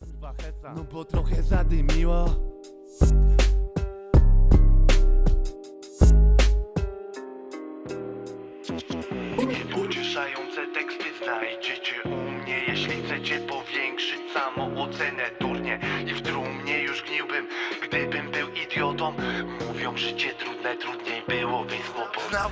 kurwa heca. No bo trochę zadymiło. Pocieszające teksty znajdziecie u mnie Jeśli chcecie powiększyć samoocenę durnie. I w trumnie już gniłbym, gdybym był idiotą. Mówią życie trudne, trudniej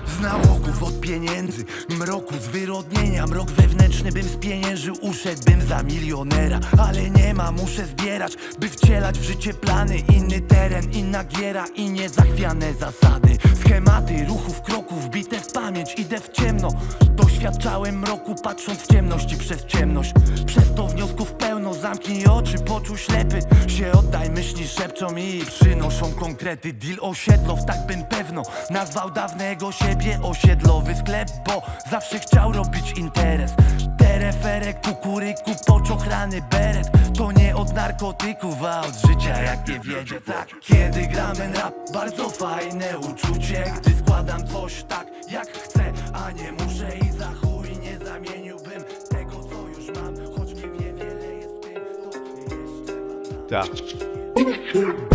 Z nałogów od pieniędzy, mroku zwyrodnienia Mrok wewnętrzny bym spieniężył, uszedłbym za milionera Ale nie ma, muszę zbierać, by wcielać w życie plany Inny teren, inna giera i niezachwiane zasady. Schematy ruchów, kroków, bite w pamięć, idę w ciemno. Doświadczałem mroku, patrząc w ciemności przez ciemność. Przez to wniosków pełno, zamknij oczy, poczuł ślepy. Się oddaj, myśli szepczą i przynoszą konkrety. Deal osiedlow, tak bym pewno nazwał dawnego siebie osiedlowy sklep Bo zawsze chciał robić interes. Tereferek, kukuryku, poczochrany beret. To nie od narkotyków, a od życia jak nie wiedzie. Tak Kiedy gram ten rap, bardzo fajne uczucie Gdy składam coś tak jak chcę, a nie muszę I za chuj nie zamieniłbym tego co już mam. Choć nie wie wiele jest w tym, to jeszcze wam dam. Tak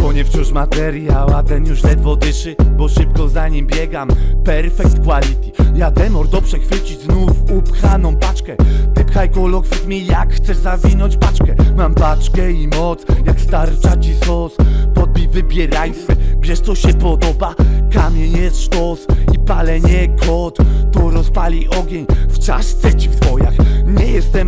Bo nie wciąż materiał, a ten już ledwo dyszy Bo szybko za nim biegam. Perfect quality Jadę mordo przechwycić znów upchaną paczkę. Ty pchaj kolokwiat mi jak chcesz zawinąć paczkę. Mam paczkę i moc, jak starcza ci sos. Podbij wybieraj swe, bierz co się podoba. Kamień jest sztos i palenie kot. To rozpali ogień w czaszce ci w zwojach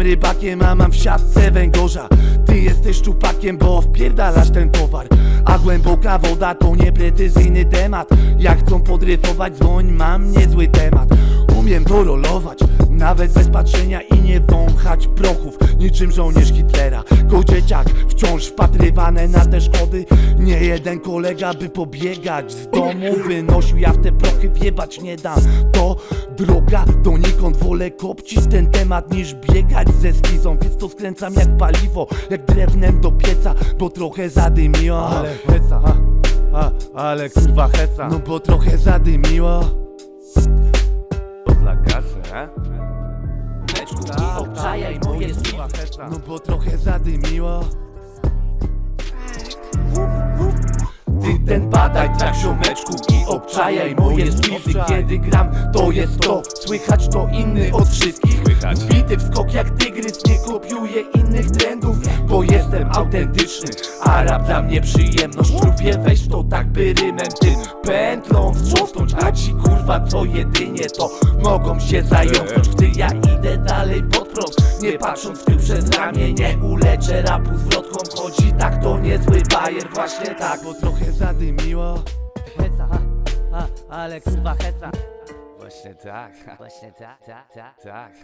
rybakiem, a mam w siatce węgorza. Ty jesteś szczupakiem, bo wpierdalasz ten towar. A głęboka woda to nieprecyzyjny temat. Jak chcą podryfować, dzwoń, mam niezły temat. Umiem to rolować, nawet bez patrzenia i nie wąchać prochów. Niczym żołnierz Hitlera. Go dzieciak wciąż wpatrywane na te szkody. Nie jeden kolega by pobiegać z domu. Wynosił ja w te prochy, wjebać nie dam. To droga donikąd wolę kopcić ten temat niż biegać ze skizą. Więc to skręcam jak paliwo, jak drewnem do pieca Bo trochę zadymiło. Ale heca, a, a, ale kurwa heca. No bo trochę zadymiło. To dla kasy, a? Meczku i obczajaj moje słowa No bo trochę zadymiło Ty ten badaj tak ziomeczku i obczajaj moje squeezy Kiedy gram to jest to, słychać to inny od wszystkich. Bity w skok jak tygrys, nie kopiuję innych jestem autentyczny, a rap dla mnie przyjemność. Lubię wejść to tak by rymem tym pętlą wstrząsnąć. A ci kurwa co jedynie to mogą się zająknąć. Gdy ja idę dalej pod prąd, nie patrząc w tył przez ramię Nie uleczę rapu zwrotką, chodzi tak to niezły bajer Właśnie tak, bo trochę zadymiło Heca, ha, ha, ale kurwa heca Właśnie tak, Właśnie tak, tak, tak tak